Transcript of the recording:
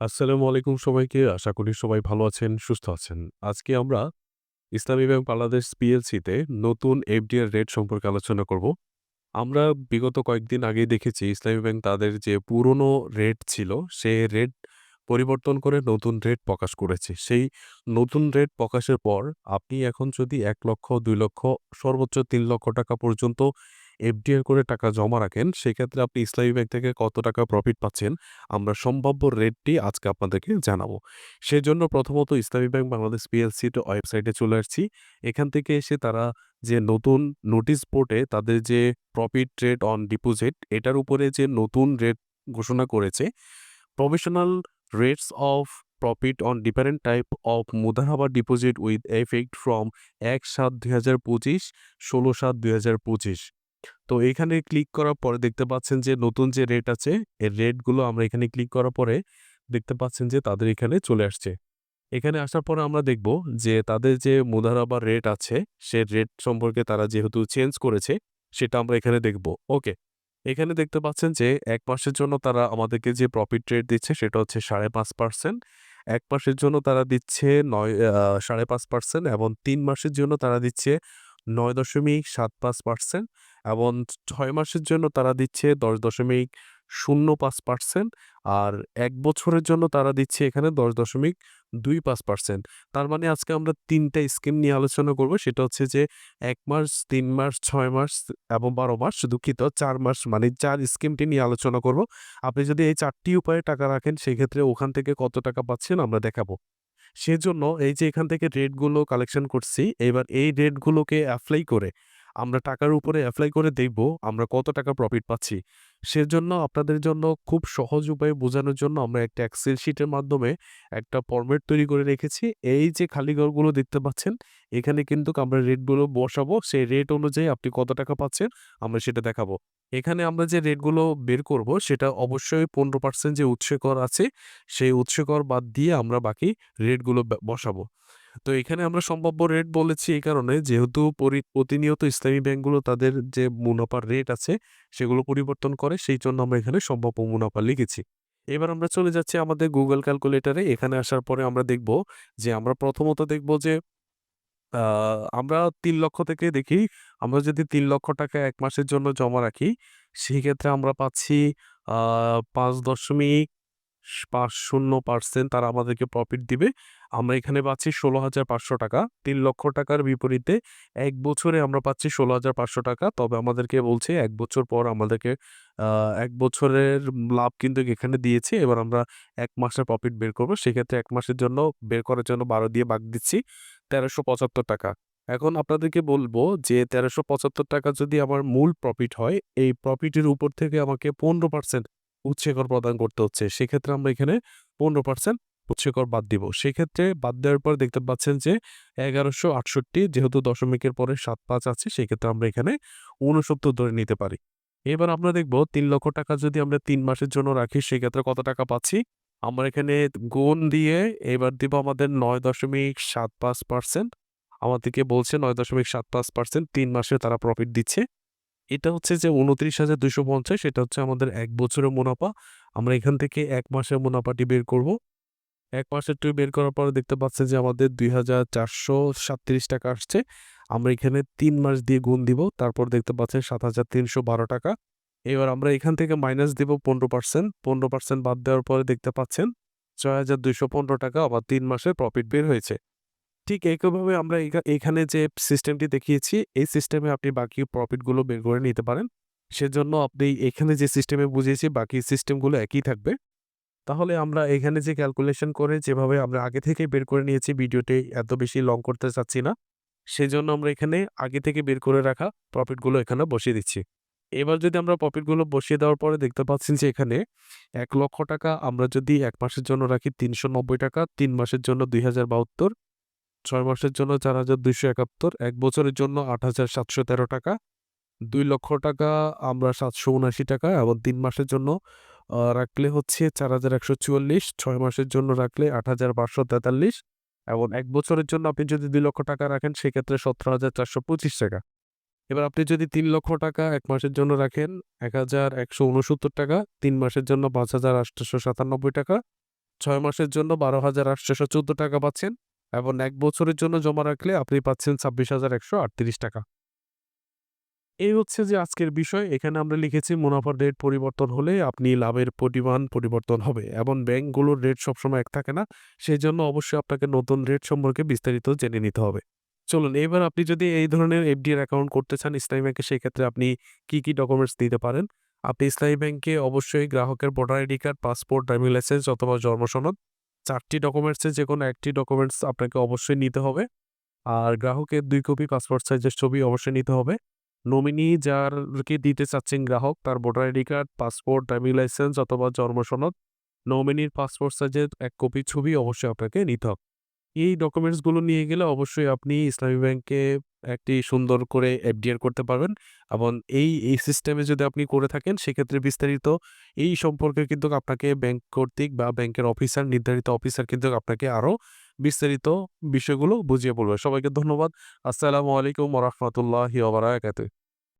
আসসালামু আলাইকুম সবাইকে। আশা করি সবাই ভালো আছেন, সুস্থ আছেন। আজকে আমরা ইসলামী ব্যাংক বাংলাদেশ পিএলসিতে নতুন এফডিআর রেট সম্পর্কে আলোচনা করব। আমরা বিগত কয়েকদিন আগেই দেখেছি ইসলামী ব্যাংক তাদের যে পুরনো রেট ছিল, সে রেট পরিবর্তন করে নতুন রেট প্রকাশ করেছে। সেই নতুন রেট প্রকাশের পর আপনি এখন যদি এক লক্ষ, দুই লক্ষ, সর্বোচ্চ তিন লক্ষ টাকা পর্যন্ত এফডিআর করে টাকা জমা রাখেন, সেক্ষেত্রে আপনি ইসলামী ব্যাংক থেকে কত টাকা প্রফিট পাচ্ছেন, আমরা সম্ভাব্য রেটটি আজকে আপনাদেরকে জানাব। সেজন্য প্রথমত ইসলামী ব্যাংক বাংলাদেশ পিএলসির ওয়েবসাইটে চলে আসছি। এখান থেকে এসে তারা যে নতুন নোটিশ বোর্ডে তাদের যে প্রফিট রেট অন ডিপোজিট এটার উপরে যে নতুন রেট ঘোষণা করেছে, professional rates of profit on different type of Mudaraba deposit with effect from ১/৭/২০২৫, ১৬/৭/২০২৫ তো এখানে ক্লিক করার পরে দেখতে পাচ্ছেন যে নতুন যে রেট আছে, এর রেটগুলো আমরা এখানে ক্লিক করার পরে দেখতে পাচ্ছেন যে তাদের এখানে চলে আসছে। এখানে আসার পরে আমরা দেখব যে তাদের যে মুদারাবা রেট আছে, সে রেট সম্পর্কে তারা যেহেতু চেঞ্জ করেছে, সেটা আমরা এখানে দেখব। ওকে। এখানে দেখতে পাচ্ছেন যে এক মাসের জন্য তারা আমাদেরকে যে প্রফিট রেট দিচ্ছে সেটা হচ্ছে ৫.৫%। ১ মাসের জন্য তারা দিচ্ছে নয় সাড়ে পাঁচ পার্সেন্ট এবং তিন মাসের জন্য তারা দিচ্ছে ৯.৭৫% এবং ছয় মাসের জন্য তারা দিচ্ছে ১০.০৫% আর এক বছরের জন্য তারা দিচ্ছে এখানে ১০.২৫%। তার মানে আজকে আমরা ৩ টা স্কিম নিয়ে আলোচনা করব। সেটা হচ্ছে যে এক মাস, তিন মাস, ছয় মাস এবং ১২ মাস দুঃখিত চার মাস মানে চার স্কিমটি নিয়ে আলোচনা করব। আপনি যদি এই চারটি উপায়ে টাকা রাখেন সেক্ষেত্রে ওখান থেকে কত টাকা পাচ্ছেন আমরা দেখাবো। সেজন্য এই যে এখান থেকে রেটগুলো কালেকশন করছি, এবার এই রেটগুলোকে অ্যাপ্লাই করে আমরা টাকার উপরে অ্যাপ্লাই করে দেখব আমরা কত টাকা প্রফিট পাচ্ছি। সেজন্য আপনাদের জন্য খুব সহজ উপায়ে বোঝানোর জন্য আমরা একটা এক্সেল শিটের মাধ্যমে একটা ফরম্যাট তৈরি করে রেখেছি। এই যে খালি ঘরগুলো দেখতে পাচ্ছেন, এখানে কিন্তু আমরা রেটগুলো বসাবো। সেই রেট অনুযায়ী আপনি কত টাকা পাচ্ছেন আমরা সেটা দেখাবো। এখানে আমরা যে রেটগুলো বের করব সেটা অবশ্যই ১৫% যে উৎসে কর আছে, সেই উৎসে কর বাদ দিয়ে আমরা বাকি রেটগুলো বসাবো। তো এখানে আমরা সম্ভাব্য রেট বলেছি এই কারণে যেহেতু প্রতিনিয়ত ইসলামী ব্যাংকগুলো তাদের যে মুনাফার রেট আছে সেগুলো পরিবর্তন করে সেই জন্য আমরা এখানে সম্ভাব্য মুনাফা লিখেছি। এবার আমরা চলে যাচ্ছি আমাদের গুগল ক্যালকুলেটরে। এখানে আসার পরে আমরা দেখব যে আমরা প্রথমত দেখব যে আমরা তিন লক্ষ থেকে দেখি আমরা যদি তিন লক্ষ টাকা এক মাসের জন্য জমা রাখি, সেক্ষেত্রে আমরা পাচ্ছি পাঁচ দশমিক পাঁচ শূন্য পার্সেন্ট তারা আমাদেরকে প্রফিট দিবে। আমরা এখানে পাচ্ছি ১৬,৫০০ টাকা। তিন লক্ষ টাকার বিপরীতে এক বছরে আমরা পাচ্ছি ১৬,৫০০ টাকা। তবে আমাদেরকে বলছে এক বছর পর আমাদেরকে এক বছরের লাভ কিন্তু এখানে দিয়েছে। এবার আমরা এক মাসের প্রফিট বের করব সেক্ষেত্রে এক মাসের জন্য বের করার জন্য ১২ দিয়ে ভাগ দিচ্ছি। ১৩৭৫ টাকা। এখন আপনাদেরকে বলব যে ১৩৭৫ টাকা যদি আমার মূল প্রফিট হয়, এই প্রফিটের উপর থেকে আমাকে ১৫% উৎসে কর প্রদান করতে হচ্ছে। সেক্ষেত্রে আমরা এখানে ১৫% উৎসে কর বাদ দিব। সেক্ষেত্রে বাদ দেওয়ার পর দেখতে পাচ্ছেন যে ১১৬৮ যেহেতু দশমিকের পরে ৭৫ আছে সেক্ষেত্রে আমরা এখানে ৬৯ ধরে নিতে পারি। এবার আমরা দেখব তিন লক্ষ টাকা যদি আমরা তিন মাসের জন্য রাখি সেক্ষেত্রে কত টাকা পাচ্ছি? আমরা এখানে গুণ দিয়ে এবার দিব আমাদের ৯.৭৫% আমাদেরকে বলছে ৯.৭৫% ৩ মাসে তারা প্রফিট দিচ্ছে। এটা হচ্ছে যে ২৯,২৫০ এটা হচ্ছে আমাদের এক বছরের মুনাফা। আমরা এখান থেকে এক মাসের মুনাফাটি বের করব। ১ মাসেরটি বের করার পরে দেখতে পাচ্ছেন যে আমাদের ২,৪৩৭ টাকা আসছে। আমরা এখানে তিন মাস দিয়ে গুণ দিব। তারপর দেখতে পাচ্ছেন ৭,৩১২ টাকা। এবার আমরা এখান থেকে মাইনাস দিব ১৫%। ১৫% বাদ দেওয়ার পরে দেখতে পাচ্ছেন ৬,২১৫ টাকা আবার তিন মাসের প্রফিট বের হয়েছে। ঠিক একইভাবে আমরা এখানে যে সিস্টেমটি দেখিয়েছি, এই সিস্টেমে আপনি বাকি প্রফিটগুলো বের করে নিতে পারেন। সেজন্য আপনি এখানে যে সিস্টেমে বুঝিয়েছি বাকি সিস্টেমগুলো একই থাকবে। তাহলে আমরা এখানে যে ক্যালকুলেশন করে যেভাবে আমরা আগে থেকেই বের করে নিয়েছি ভিডিওটি এত বেশি লং করতে চাচ্ছি না। সেজন্য আমরা এখানে আগে থেকে বের করে রাখা প্রফিটগুলো এখানে বসিয়ে দিচ্ছি। এবার যদি আমরা প্রফিটগুলো বসিয়ে দেওয়ার পরে দেখতে পাচ্ছেন যে এখানে এক লক্ষ টাকা আমরা যদি এক মাসের জন্য রাখি ৩৯০ টাকা, তিন মাসের জন্য ২,০৭২ ৬ মাসের জন্য ৪,২৭১ ১ বছরের জন্য ৮,৭১৩ টাকা, দুই লক্ষ টাকা আমরা ৭৭৯ টাকা এবং তিন মাসের জন্য রাখলে হচ্ছে ৪,১৪৪ ৬ মাসের জন্য রাখলে ৮,৫৪৩ এবং এক বছরের জন্য আপনি যদি দুই লক্ষ টাকা রাখেন সেক্ষেত্রে ১৭,৪২৫ টাকা। এবার আপনি যদি তিন লক্ষ টাকা এক মাসের জন্য রাখেন ১,১৬৯ টাকা, তিন মাসের জন্য ৫,৮৯৭ টাকা ছয় মাসের জন্য বারো হাজার আটশোশো চোদ্দ টাকা পাচ্ছেন এবং এক বছরের জন্য জমা রাখলে আপনি পাচ্ছেন ছাব্বিশ হাজার একশো আটত্রিশ টাকা। এই হচ্ছে যে আজকের বিষয়। এখানে আমরা লিখেছি মুনাফার রেট পরিবর্তন হলে আপনি লাভের পরিমাণ পরিবর্তন হবে এবং ব্যাংকগুলোর রেট সবসময় এক থাকে না। সেই জন্য অবশ্যই আপনাকে নতুন রেট সম্পর্কে বিস্তারিত জেনে নিতে হবে। চলুন, এবার আপনি যদি এই ধরনের এফডিআর অ্যাকাউন্ট করতে চান ইসলামী ব্যাংকে সেই ক্ষেত্রে আপনি কি কি ডকুমেন্টস দিতে পারেন? আপনি ইসলামী ব্যাংকে অবশ্যই গ্রাহকের voter ID card passport driving licence অথবা জন্মসনদ চারটি ডকুমেন্টসের যে কোনো একটি ডকুমেন্টস আপনাকে অবশ্যই নিতে হবে। আর গ্রাহকের দুই কপি পাসপোর্ট সাইজের ছবি অবশ্যই নিতে হবে। নমিনি যারকে দিতে চাচ্ছেন গ্রাহক, তার voter ID card passport driving licence অথবা জন্মসনদ নমিনির পাসপোর্ট সাইজের এক কপি ছবি অবশ্যই আপনাকে নিতে হবে। এই ডকুমেন্টসগুলো নিয়ে গেলে অবশ্যই আপনি ইসলামী ব্যাংকে একটি সুন্দর করে এফডিআর করতে পারবেন। এবং এই এই সিস্টেমে যদি আপনি করে থাকেন, সেক্ষেত্রে বিস্তারিত এই সম্পর্কে কিন্তু আপনাকে ব্যাংক কর্তৃক বা ব্যাংকের অফিসার নির্ধারিত অফিসার কিন্তু আপনাকে আরও বিস্তারিত বিষয়গুলো বুঝিয়ে বলবে। সবাইকে ধন্যবাদ। আসসালামু আলাইকুম রহমতুল্লাহ ওবরাকাতুহ